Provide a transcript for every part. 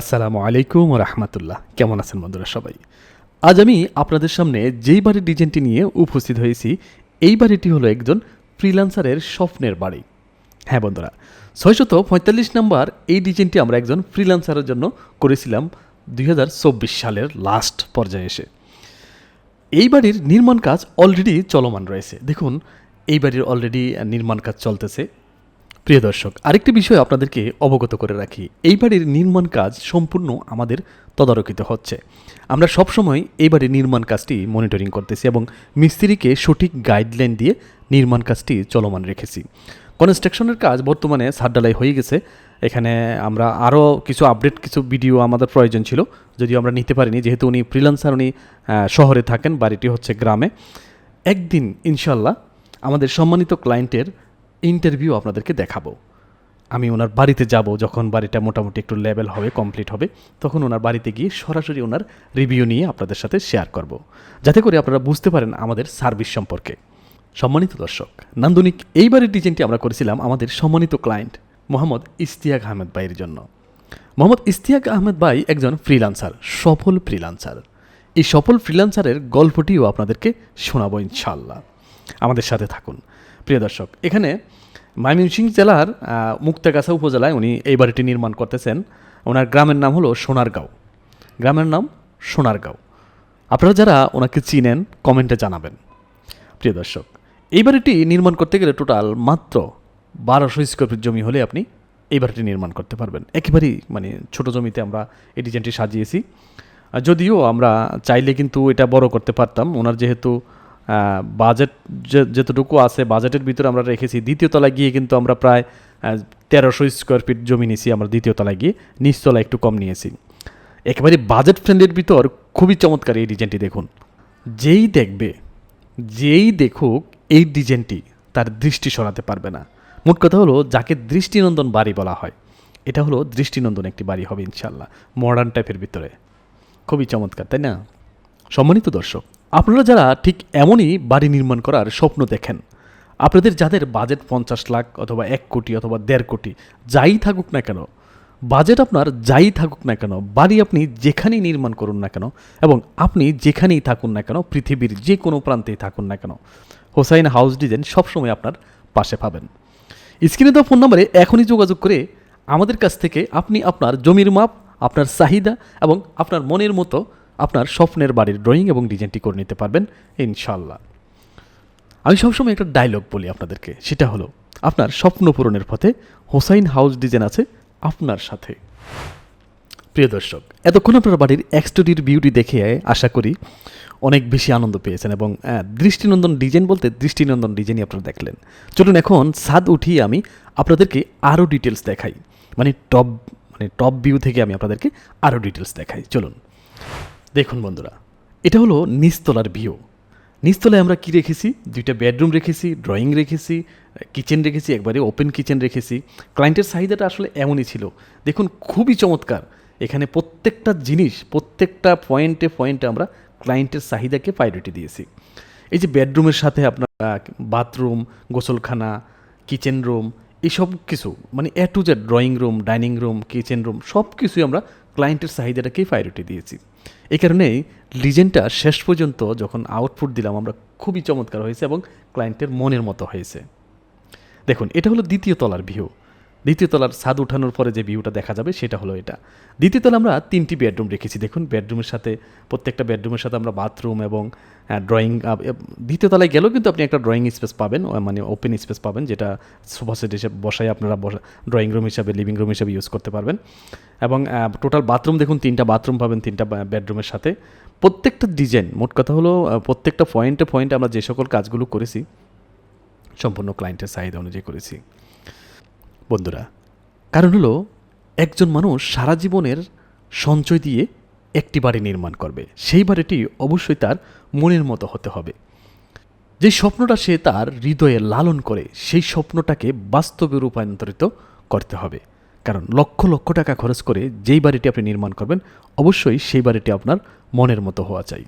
আসসালামু আলাইকুম রহমতুল্লাহ। কেমন আছেন বন্ধুরা সবাই? আজ আমি আপনাদের সামনে যেই বাড়ির ডিজাইনটি নিয়ে উপস্থিত হয়েছি, এই বাড়িটি হলো একজন ফ্রিল্যান্সারের স্বপ্নের বাড়ি। হ্যাঁ বন্ধুরা, ছয়শত পঁয়তাল্লিশ নাম্বার এই ডিজাইনটি আমরা একজন ফ্রিল্যান্সারের জন্য করেছিলাম দুই হাজার চব্বিশ সালের লাস্ট পর্যায়ে এসে। এই বাড়ির নির্মাণ কাজ অলরেডি চলমান রয়েছে। দেখুন, এই বাড়ির অলরেডি নির্মাণ কাজ চলতেছে। প্রিয় দর্শক, আরেকটি বিষয় আপনাদেরকে অবগত করে রাখি। এই বাড়ির নির্মাণ কাজ সম্পূর্ণ আমাদের তদারকিত হচ্ছে। আমরা সবসময় এই বাড়ির নির্মাণ কাজটি মনিটরিং করতেছি এবং মিস্ত্রিকে সঠিক গাইডলাইন দিয়ে নির্মাণ কাজটি চলমান রেখেছি। কনস্ট্রাকশনের কাজ বর্তমানে সারডালাই হয়ে গেছে। এখানে আমরা আরও কিছু আপডেট কিছু ভিডিও আমাদের প্রয়োজন ছিল, যদিও আমরা নিতে পারিনি। যেহেতু উনি ফ্রিলান্সার উনি শহরে থাকেন, বাড়িটি হচ্ছে গ্রামে। একদিন ইনশাল্লাহ আমাদের সম্মানিত ক্লায়েন্টের ইন্টারভিউ আপনাদেরকে দেখাবো। আমি ওনার বাড়িতে যাব, যখন বাড়িটা মোটামুটি একটু লেভেল হবে কমপ্লিট হবে, তখন ওনার বাড়িতে গিয়ে সরাসরি ওনার রিভিউ নিয়ে আপনাদের সাথে শেয়ার করব। যাতে করে আপনারা বুঝতে পারেন আমাদের সার্ভিস সম্পর্কে। সম্মানিত দর্শক, নান্দনিক এইবারের ডিজাইনটি আমরা করেছিলাম আমাদের সম্মানিত ক্লায়েন্ট মোহাম্মদ ইস্তিয়াক আহমেদ ভাইয়ের জন্য। মোহাম্মদ ইস্তিয়াক আহমেদ ভাই একজন ফ্রিলান্সার সফল ফ্রিলান্সার এই সফল ফ্রিলান্সারের গল্পটিও আপনাদেরকে শোনাবো ইনশাল্লাহ আমাদের সাথে থাকুন। প্রিয় দর্শক, এখানে ময়মনসিংহ জেলার মুক্তাগাছা উপজেলায় উনি এই বাড়িটি নির্মাণ করতেছেন। ওনার গ্রামের নাম হলো সোনারগাঁও। গ্রামের নাম সোনারগাঁও। আপনারা যারা ওনাকে চিনেন, কমেন্টে জানাবেন। প্রিয় দর্শক, এই বাড়িটি নির্মাণ করতে গেলে টোটাল মাত্র বারোশো স্কোয়ার ফিট জমি হলে আপনি এই বাড়িটি নির্মাণ করতে পারবেন। একেবারেই মানে ছোট জমিতে আমরা এই ডিজাইনটি সাজিয়েছি। যদিও আমরা চাইলে কিন্তু এটা বড় করতে পারতাম, ওনার যেহেতু বাজেট যতটুকু আছে বাজেটের ভিতরে আমরা রেখেছি। দ্বিতীয় তলায় গিয়ে কিন্তু আমরা প্রায় তেরোশো স্কোয়ার ফিট জমি নিয়েছি আমরা দ্বিতীয় তলায় গিয়ে। নিচতলায় একটু কম নিয়েছি। একেবারে বাজেট ফ্রেন্ডের ভিতর খুবই চমৎকার এই ডিজাইনটি দেখুন। যেই দেখবে, যেই দেখুক, এই ডিজাইনটি তার দৃষ্টি সরাতে পারবে না। মোট কথা হলো, যাকে দৃষ্টিনন্দন বাড়ি বলা হয়, এটা হলো দৃষ্টিনন্দন একটি বাড়ি হবে ইনশাল্লাহ মডার্ন টাইপের ভিতরে। খুবই চমৎকার, তাই না? সম্মানিত দর্শক আপনারা যারা ঠিক এমনই বাড়ি নির্মাণ করার স্বপ্ন দেখেন, আপনাদের যাদের বাজেট পঞ্চাশ লাখ অথবা এক কোটি অথবা দেড় কোটি, যাই থাকুক না কেন, বাজেট আপনার যাই থাকুক না কেন, বাড়ি আপনি যেখানেই নির্মাণ করুন না কেন এবং আপনি যেখানেই থাকুন না কেন, পৃথিবীর যে কোনো প্রান্তেই থাকুন না কেন, হোসাইন হাউস ডিজাইন সবসময় আপনার পাশে পাবেন। স্ক্রিনে দেওয়া ফোন নম্বরে এখনই যোগাযোগ করে আমাদের কাছ থেকে আপনি আপনার জমির মাপ, আপনার চাহিদা এবং আপনার মনের মতো আপনার স্বপ্নের বাড়ির ড্রয়িং এবং ডিজাইনটি করে নিতে পারবেন ইনশাল্লাহ আমি সবসময় একটা ডায়লগ বলি আপনাদেরকে, সেটা হলো, আপনার স্বপ্ন পূরণের পথে হোসাইন হাউস ডিজাইন আছে আপনার সাথে। প্রিয় দর্শক, এতক্ষণ আপনার বাড়ির এক্সটোরির বিউটি দেখে আশা করি অনেক বেশি আনন্দ পেয়েছেন এবং দৃষ্টিনন্দন ডিজাইন বলতে দৃষ্টিনন্দন ডিজাইনই আপনারা দেখলেন। চলুন এখন সাদ উঠিয়ে আমি আপনাদেরকে আরও ডিটেলস দেখাই। মানে টপ মানে টপ ভিউ থেকে আমি আপনাদেরকে আরও ডিটেলস দেখাই। চলুন। দেখুন বন্ধুরা, এটা হলো নিচতলার ভিউ নিচতলায় আমরা কি রেখেছি? দুইটা বেডরুম রেখেছি ড্রয়িং রেখেছি কিচেন রেখেছি, একবারে ওপেন কিচেন রেখেছি। ক্লায়েন্টের চাহিদাটা আসলে এমনই ছিল। দেখুন, খুবই চমৎকার। এখানে প্রত্যেকটা জিনিস, প্রত্যেকটা পয়েন্টে পয়েন্টে আমরা ক্লায়েন্টের চাহিদাকে প্রায়োরিটি দিয়েছি। এই যে বেডরুমের সাথে আপনার বাথরুম গোসলখানা কিচেন রুম এইসব কিছু মানে A to Z drawing room dining room kitchen room সব কিছুই আমরা ক্লায়েন্টের চাহিদাটাকেই প্রায়োরিটি দিয়েছি। এই কারণেই লিজেন্ডটা শেষ পর্যন্ত যখন আউটপুট দিলাম, আমরা খুবই চমৎকার হয়েছে এবং ক্লায়েন্টের মনের মতো হয়েছে। দেখুন, এটা হলো দ্বিতীয় তলার ভিউ দ্বিতীয় তলার ছাদ উঠানোর পরে যে ভিউটা দেখা যাবে সেটা হলো এটা। দ্বিতীয় তলা আমরা তিনটি বেডরুম রেখেছি। দেখুন বেডরুমের সাথে প্রত্যেকটা বেডরুমের সাথে আমরা বাথরুম এবং ড্রয়িং দ্বিতীয় তলায় গেলেও কিন্তু আপনি একটা ড্রয়িং স্পেস পাবেন মানে ওপেন স্পেস পাবেন, যেটা সোফা সেট হিসেবে বসায় আপনারা ড্রয়িং রুম হিসাবে লিভিং রুম হিসাবে ইউজ করতে পারবেন। এবং টোটাল বাথরুম দেখুন, তিনটা বাথরুম পাবেন তিনটা বেডরুমের সাথে। প্রত্যেকটা ডিজাইন মোট কথা হলো প্রত্যেকটা পয়েন্টে পয়েন্টে আমরা যে সকল কাজগুলো করেছি, সম্পূর্ণ ক্লায়েন্টের চাহিদা অনুযায়ী করেছি। বন্ধুরা। কারণ হলো, একজন মানুষ সারা জীবনের সঞ্চয় দিয়ে একটি বাড়ি নির্মাণ করবে। সেই বাড়িটি অবশ্যই তার মনের মতো হতে হবে। যে স্বপ্নটা সে তার হৃদয়ে লালন করে, সেই স্বপ্নটাকে বাস্তবে রূপান্তরিত করতে হবে। কারণ লক্ষ লক্ষ টাকা খরচ করে যেই বাড়িটি আপনি নির্মাণ করবেন, অবশ্যই সেই বাড়িটি আপনার মনের মতো হওয়া চাই।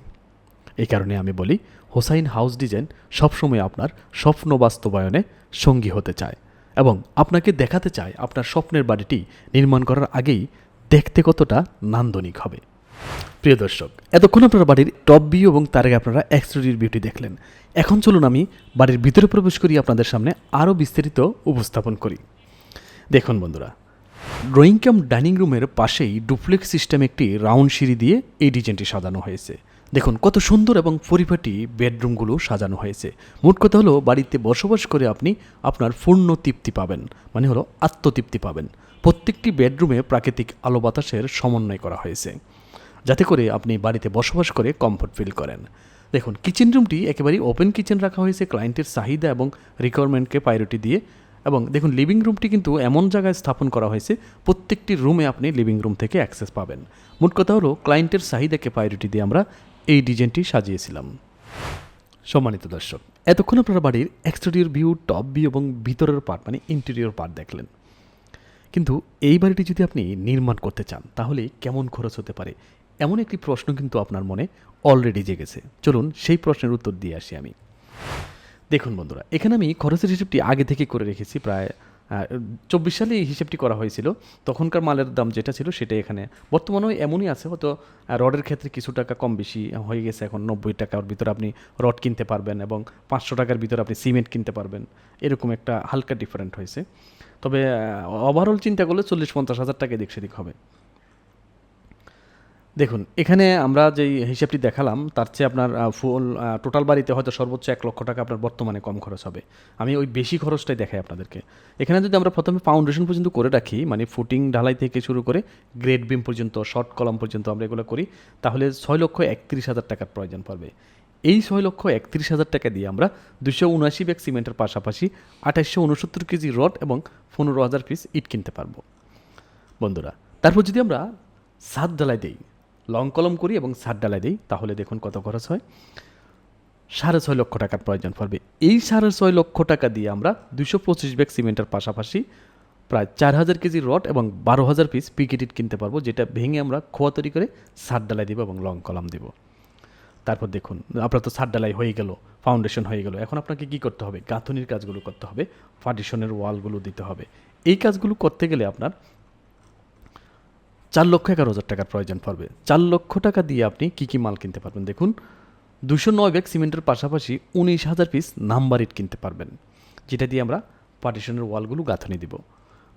এই কারণে আমি বলি, হোসাইন হাউস ডিজাইন সবসময় আপনার স্বপ্ন বাস্তবায়নে সঙ্গী হতে চায়। এবং আপনাকে দেখাতে চায় আপনার স্বপ্নের বাড়িটি নির্মাণ করার আগেই দেখতে কতটা নান্দনিক হবে। প্রিয় দর্শক, এতক্ষণ আপনারা বাড়ির টপ ভিউ এবং তার আগে আপনারা এক্সটেরিয়র বিউটি দেখলেন। এখন চলুন আমি বাড়ির ভিতরে প্রবেশ করি, আপনাদের সামনে আরও বিস্তারিত উপস্থাপন করি। দেখুন বন্ধুরা, ড্রয়িং কাম ডাইনিং রুমের পাশেই ডুপ্লেক্স সিস্টেম একটি রাউন্ড সিঁড়ি দিয়ে এই ডিজাইনটি সাজানো হয়েছে। দেখুন, কত সুন্দর এবং পরিপাটি বেডরুমগুলো সাজানো হয়েছে। মোট কথা হলো, বাড়িতে বসবাস করে আপনি আপনার পূর্ণ তৃপ্তি পাবেন মানে হলো আত্মতৃপ্তি পাবেন। প্রত্যেকটি বেডরুমে প্রাকৃতিক আলো বাতাসের সমন্বয় করা হয়েছে, যাতে করে আপনি বাড়িতে বসবাস করে কমফোর্ট ফিল করেন। দেখুন কিচেন রুমটি একেবারেই ওপেন কিচেন রাখা হয়েছে ক্লায়েন্টের চাহিদা এবং রিকোয়ারমেন্টকে প্রায়োরিটি দিয়ে। এবং দেখুন লিভিং রুমটি কিন্তু এমন জায়গায় স্থাপন করা হয়েছে, প্রত্যেকটি রুমে আপনি লিভিং রুম থেকে অ্যাক্সেস পাবেন। মোট কথা হলো ক্লায়েন্টের চাহিদাকে প্রায়োরিটি দিয়ে আমরা এই ডিজাইনটি সাজিয়েছিলাম। সম্মানিত দর্শক, এতক্ষণ আপনারা বাড়ির এক্সটেরিয়র ভিউ টপ ভিউ এবং ভিতরের পার্ট মানে ইন্টেরিয়র পার্ট দেখলেন। কিন্তু এই বাড়িটি যদি আপনি নির্মাণ করতে চান, তাহলে কেমন খরচ হতে পারে? এমন একটি প্রশ্ন কিন্তু আপনার মনে অলরেডি জেগেছে। চলুন সেই প্রশ্নের উত্তর দিয়ে আসি আমি। দেখুন বন্ধুরা, এখানে আমি খরচের হিসেবটি আগে থেকে করে রেখেছি প্রায় চব্বিশ সালে এই হিসেবটি করা হয়েছিল। তখনকার মালের দাম যেটা ছিল সেটাই এখানে। বর্তমানেও এমনই আছে, হয়তো রডের ক্ষেত্রে কিছু টাকা কম বেশি হয়ে গেছে। এখন নব্বই টাকার ভিতরে আপনি রড কিনতে পারবেন এবং পাঁচশো টাকার ভিতরে আপনি সিমেন্ট কিনতে পারবেন। এরকম একটা হালকা ডিফারেন্ট হয়েছে। তবে ওভারঅল চিন্তা করলে চল্লিশ পঞ্চাশ হাজার টাকা এদিক সেদিক হবে। দেখুন, এখানে আমরা যেই হিসাবটি দেখালাম, তার চেয়ে আপনার ফুল টোটাল বাড়িতে হয়তো সর্বোচ্চ এক লক্ষ টাকা আপনার বর্তমানে কম খরচ হবে। আমি ওই বেশি খরচটাই দেখাই আপনাদেরকে। এখানে যদি আমরা প্রথমে ফাউন্ডেশন পর্যন্ত করে রাখি মানে ফুটিং ঢালাই থেকে শুরু করে গ্রেড বিম পর্যন্ত শর্ট কলম পর্যন্ত আমরা এগুলো করি, তাহলে ছয় লক্ষ একত্রিশ হাজার টাকার প্রয়োজন পড়বে। এই ছয় লক্ষ একত্রিশ হাজার টাকা দিয়ে আমরা দুশো উনআশি ব্যাগ সিমেন্টের পাশাপাশি আঠাশশো উনসত্তর কেজি রড এবং পনেরো হাজার পিস ইট কিনতে পারব। বন্ধুরা, তারপর যদি আমরা সাত ঢালাই দিই লং কলম করি এবং সাত ডালাই দিই, তাহলে দেখুন কত খরচ হয়। সাড়ে ছয় লক্ষ টাকার প্রয়োজন পড়বে। এই সাড়ে ছয় লক্ষ টাকা দিয়ে আমরা দুশো পঁচিশ ব্যাগ সিমেন্টের পাশাপাশি প্রায় চার হাজার কেজি রড এবং বারো হাজার পিস পিকেটিট কিনতে পারব, যেটা ভেঙে আমরা খোয়া তৈরি করে সাত ডালাই দিব এবং লং কলাম দিব। তারপর দেখুন, আপনার তো সাত ডালাই হয়ে গেল ফাউন্ডেশন হয়ে গেল। এখন আপনাকে কি করতে হবে? গাঁথনির কাজগুলো করতে হবে পার্টিশনের ওয়ালগুলো দিতে হবে। এই কাজগুলো করতে গেলে আপনার চার লক্ষ এগারো হাজার টাকার প্রয়োজন পড়বে। চার লক্ষ টাকা দিয়ে আপনি কী কী মাল কিনতে পারবেন? দেখুন দুশো নয় ব্যাগ সিমেন্টের পাশাপাশি উনিশ হাজার পিস নাম্বার ইট কিনতে পারবেন, যেটা দিয়ে আমরা পার্টিশনের ওয়ালগুলো গাঁথনি দিব।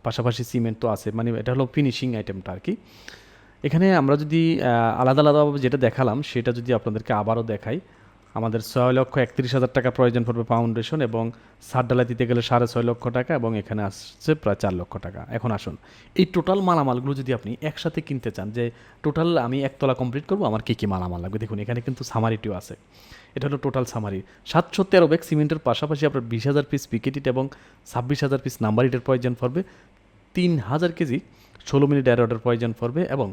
পাশাপাশি সিমেন্ট তো আছে মানে এটা হলো ফিনিশিং আইটেমটা আর কি। এখানে আমরা যদি আলাদা আলাদাভাবে যেটা দেখালাম, সেটা যদি আপনাদেরকে আবারও দেখাই আমাদের ছয় লক্ষ একত্রিশ হাজার টাকা প্রয়োজন পড়বে ফাউন্ডেশন এবং সার ডালা দিতে গেলে সাড়ে ছয় লক্ষ টাকা এবং এখানে আসছে প্রায় চার লক্ষ টাকা। এখন আসুন, এই টোটাল মালামালগুলো যদি আপনি একসাথে কিনতে চান, যে টোটাল আমি একতলা কমপ্লিট করব, আমার কী কী মালামাল লাগবে? দেখুন, এখানে কিন্তু সামারিটিও আছে। এটা হলো টোটাল সামারি সাতশো তেরো ব্যাগ সিমেন্টের পাশাপাশি আপনার বিশ হাজার পিস পিকেটিট এবং ছাব্বিশ হাজার পিস নাম্বার ইটের প্রয়োজন পড়বে। তিন হাজার কেজি ষোলো মিনিট অর্ডার প্রয়োজন পড়বে এবং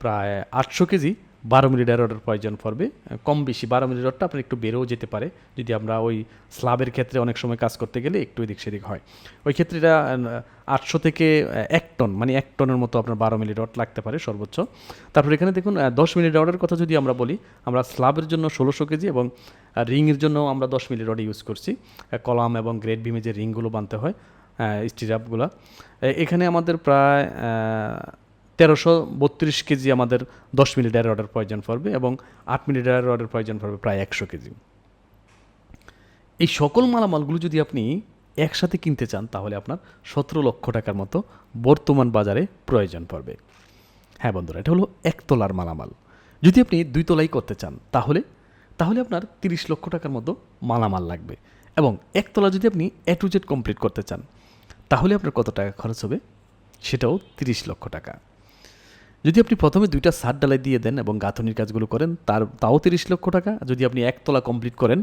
প্রায় আটশো কেজি বারো মিনিট অর্ডার প্রয়োজন পড়বে। কম বেশি বারো মিনিট অর্ডারটা আপনার একটু বেড়েও যেতে পারে। যদি আমরা ওই স্লাবের ক্ষেত্রে অনেক সময় কাজ করতে গেলে একটু এদিক সেদিক হয়। ওই ক্ষেত্রে এটা আটশো থেকে এক টন মানে এক টনের মতো আপনার বারো মিনিট রড লাগতে পারে সর্বোচ্চ। তারপর এখানে দেখুন দশ মিনিট অর্ডার কথা যদি আমরা বলি, আমরা স্লাবের জন্য ষোলোশো কেজি এবং রিংয়ের জন্য আমরা দশ মিনিট রড ইউজ করছি। কলাম এবং গ্রেড বিমে যে রিংগুলো বানতে হয় স্টিরাপগুলো এখানে আমাদের প্রায় তেরোশো বত্রিশ কেজি আমাদের দশ মিনিটের অর্ডার প্রয়োজন পড়বে এবং আট মিনিটের অর্ডার প্রয়োজন পড়বে প্রায় একশো কেজি। এই সকল মালামালগুলো যদি আপনি একসাথে কিনতে চান, তাহলে আপনার সতেরো লক্ষ টাকার মতো বর্তমান বাজারে প্রয়োজন পড়বে। হ্যাঁ বন্ধুরা, এটা হলো একতলার মালামাল। যদি আপনি দুই তলাই করতে চান, তাহলে তাহলে আপনার তিরিশ লক্ষ টাকার মতো মালামাল লাগবে। এবং একতলা যদি আপনি এ টু জেড কমপ্লিট করতে চান, তাহলে আপনার কত টাকা খরচ হবে? সেটাও তিরিশ লক্ষ টাকা। যদি আপনি প্রথমে দুইটা সার ডালাই দিয়ে দেন এবং গাঁথনির কাজগুলো করেন, তার, তাও তিরিশ লক্ষ টাকা। যদি আপনি একতলা কমপ্লিট করেন,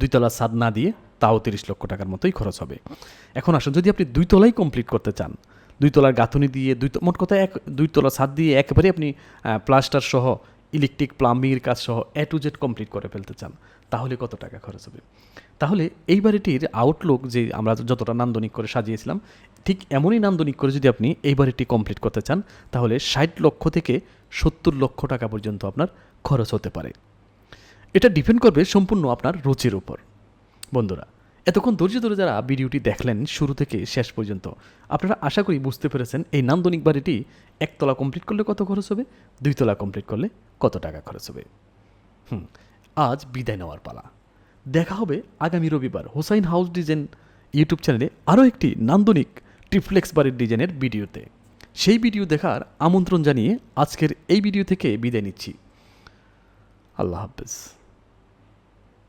দুইতলা সাদ না দিয়ে, তাও তিরিশ লক্ষ টাকার মতোই খরচ হবে। এখন আসুন, যদি আপনি দুই তলাই কমপ্লিট করতে চান দুই তলার গাঁথনি দিয়ে দুই, মোট কথা এক দুই তলা ছাদ দিয়ে একবারে আপনি প্লাস্টার সহ, ইলেকট্রিক প্লাম্বিংয়ের কাজ সহ, এ টু জেড কমপ্লিট করে ফেলতে চান, তাহলে কত টাকা খরচ হবে? তাহলে এই বাড়িটির আউটলুক যে আমরা যতটা নান্দনিক করে সাজিয়েছিলাম ঠিক এমনই নান্দনিক করে যদি আপনি এই বাড়িটি কমপ্লিট করতে চান, তাহলে ষাট লক্ষ থেকে সত্তর লক্ষ টাকা পর্যন্ত আপনার খরচ হতে পারে। এটা ডিপেন্ড করবে সম্পূর্ণ আপনার রুচির উপর। বন্ধুরা, এতক্ষণ ধৈর্য ধরে যারা ভিডিওটি দেখলেন, শুরু থেকে শেষ পর্যন্ত, আপনারা আশা করি বুঝতে পেরেছেন এই নান্দনিক বাড়িটি একতলা কমপ্লিট করলে কত খরচ হবে? দুইতলা কমপ্লিট করলে কত টাকা খরচ হবে? হুম, আজ বিদায় নেওয়ার পালা। দেখা হবে আগামী রবিবার হোসাইন হাউস ডিজাইন ইউটিউব চ্যানেলে আরও একটি নান্দনিক ট্রিফ্লেক্স বাড়ির ডিজাইনের ভিডিওতে। সেই ভিডিও দেখার আমন্ত্রণ জানিয়ে আজকের এই ভিডিও থেকে বিদায় নিচ্ছি। আল্লাহ হাফেজ।